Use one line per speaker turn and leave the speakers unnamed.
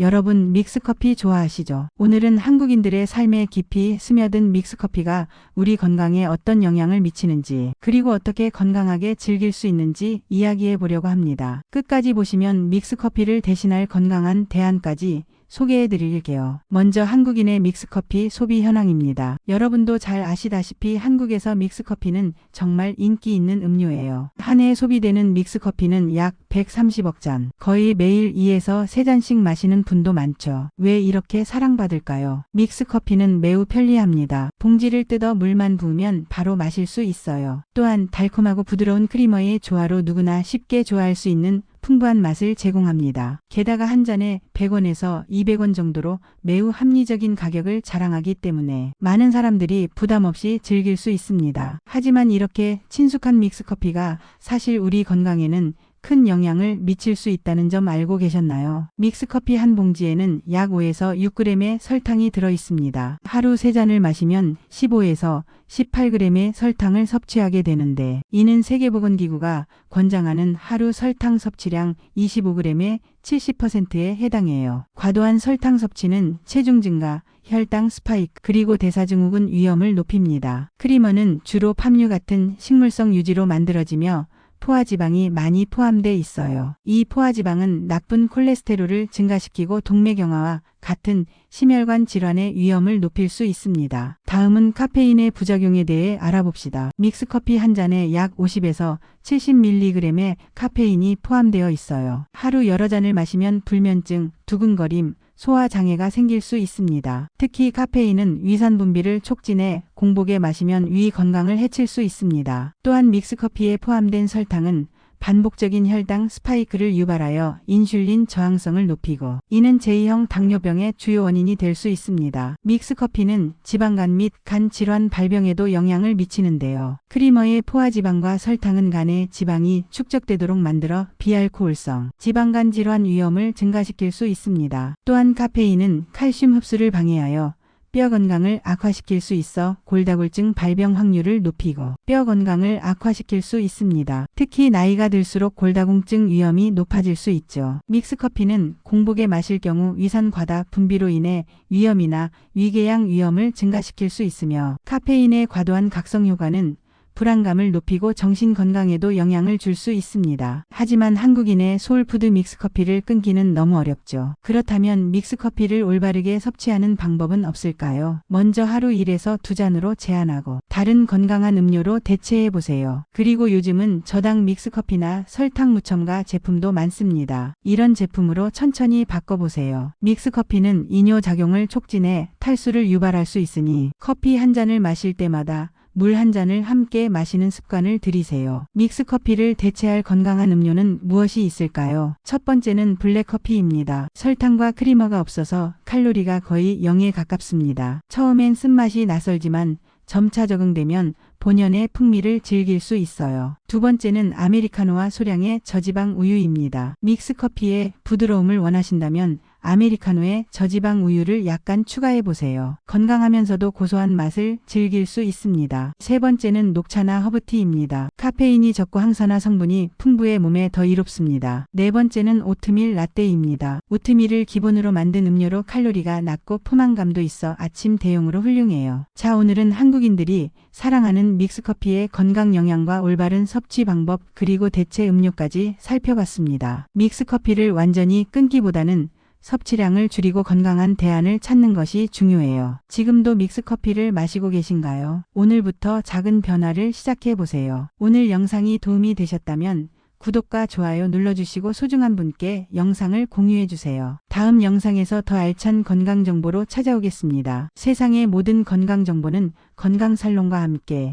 여러분 믹스커피 좋아하시죠? 오늘은 한국인들의 삶에 깊이 스며든 믹스커피가 우리 건강에 어떤 영향을 미치는지 그리고 어떻게 건강하게 즐길 수 있는지 이야기해 보려고 합니다. 끝까지 보시면 믹스커피를 대신할 건강한 대안까지 소개해 드릴게요. 먼저 한국인의 믹스커피 소비 현황입니다. 여러분도 잘 아시다시피 한국에서 믹스커피는 정말 인기 있는 음료예요. 한 해 소비되는 믹스커피는 약 130억 잔. 거의 매일 2에서 3잔씩 마시는 분도 많죠. 왜 이렇게 사랑받을까요? 믹스커피는 매우 편리합니다. 봉지를 뜯어 물만 부으면 바로 마실 수 있어요. 또한 달콤하고 부드러운 크리머의 조화로 누구나 쉽게 좋아할 수 있는 풍부한 맛을 제공합니다. 게다가 한 잔에 100원에서 200원 정도로 매우 합리적인 가격을 자랑하기 때문에 많은 사람들이 부담 없이 즐길 수 있습니다. 하지만 이렇게 친숙한 믹스커피가 사실 우리 건강에는 큰 영향을 미칠 수 있다는 점 알고 계셨나요? 믹스커피 한 봉지에는 약 5에서 6g의 설탕이 들어 있습니다. 하루 3잔을 마시면 15에서 18g의 설탕을 섭취하게 되는데 이는 세계보건기구가 권장하는 하루 설탕 섭취량 25g의 70%에 해당해요. 과도한 설탕 섭취는 체중 증가, 혈당 스파이크, 그리고 대사증후군 위험을 높입니다. 크리머는 주로 팜유 같은 식물성 유지로 만들어지며 포화지방이 많이 포함돼 있어요. 이 포화지방은 나쁜 콜레스테롤을 증가시키고 동맥경화와 같은 심혈관 질환의 위험을 높일 수 있습니다. 다음은 카페인의 부작용에 대해 알아봅시다. 믹스커피 한 잔에 약 50에서 70mg의 카페인이 포함되어 있어요. 하루 여러 잔을 마시면 불면증, 두근거림, 소화 장애가 생길 수 있습니다. 특히 카페인은 위산 분비를 촉진해 공복에 마시면 위 건강을 해칠 수 있습니다. 또한 믹스커피에 포함된 설탕은 반복적인 혈당 스파이크를 유발하여 인슐린 저항성을 높이고 이는 제2형 당뇨병의 주요 원인이 될 수 있습니다. 믹스커피는 지방간 및 간 질환 발병에도 영향을 미치는데요. 크리머의 포화지방과 설탕은 간에 지방이 축적되도록 만들어 비알코올성 지방간 질환 위험을 증가시킬 수 있습니다. 또한 카페인은 칼슘 흡수를 방해하여 뼈 건강을 악화시킬 수 있어 골다골증 발병 확률을 높이고 뼈 건강을 악화시킬 수 있습니다. 특히 나이가 들수록 골다공증 위험이 높아질 수 있죠. 믹스커피는 공복에 마실 경우 위산 과다 분비로 인해 위염이나 위궤양 위험을 증가시킬 수 있으며 카페인의 과도한 각성 효과는 불안감을 높이고 정신 건강에도 영향을 줄 수 있습니다. 하지만 한국인의 소울푸드 믹스커피를 끊기는 너무 어렵죠. 그렇다면 믹스커피를 올바르게 섭취하는 방법은 없을까요? 먼저 하루 1에서 2잔으로 제한하고 다른 건강한 음료로 대체해 보세요. 그리고 요즘은 저당 믹스커피나 설탕 무첨가 제품도 많습니다. 이런 제품으로 천천히 바꿔보세요. 믹스커피는 이뇨 작용을 촉진해 탈수를 유발할 수 있으니 커피 한 잔을 마실 때마다 물 한 잔을 함께 마시는 습관을 들이세요. 믹스 커피를 대체할 건강한 음료는 무엇이 있을까요? 첫 번째는 블랙커피입니다. 설탕과 크리머가 없어서 칼로리가 거의 0에 가깝습니다. 처음엔 쓴맛이 낯설지만 점차 적응되면 본연의 풍미를 즐길 수 있어요. 두 번째는 아메리카노와 소량의 저지방 우유입니다. 믹스 커피의 부드러움을 원하신다면 아메리카노에 저지방 우유를 약간 추가해 보세요. 건강하면서도 고소한 맛을 즐길 수 있습니다. 세 번째는 녹차나 허브티입니다. 카페인이 적고 항산화 성분이 풍부해 몸에 더 이롭습니다. 네 번째는 오트밀 라떼입니다. 오트밀을 기본으로 만든 음료로 칼로리가 낮고 포만감도 있어 아침 대용으로 훌륭해요. 자, 오늘은 한국인들이 사랑하는 믹스커피의 건강 영양과 올바른 섭취 방법 그리고 대체 음료까지 살펴봤습니다. 믹스커피를 완전히 끊기보다는 섭취량을 줄이고 건강한 대안을 찾는 것이 중요해요. 지금도 믹스커피를 마시고 계신가요? 오늘부터 작은 변화를 시작해 보세요. 오늘 영상이 도움이 되셨다면 구독과 좋아요 눌러주시고 소중한 분께 영상을 공유해 주세요. 다음 영상에서 더 알찬 건강 정보로 찾아오겠습니다. 세상의 모든 건강 정보는 건강살롱과 함께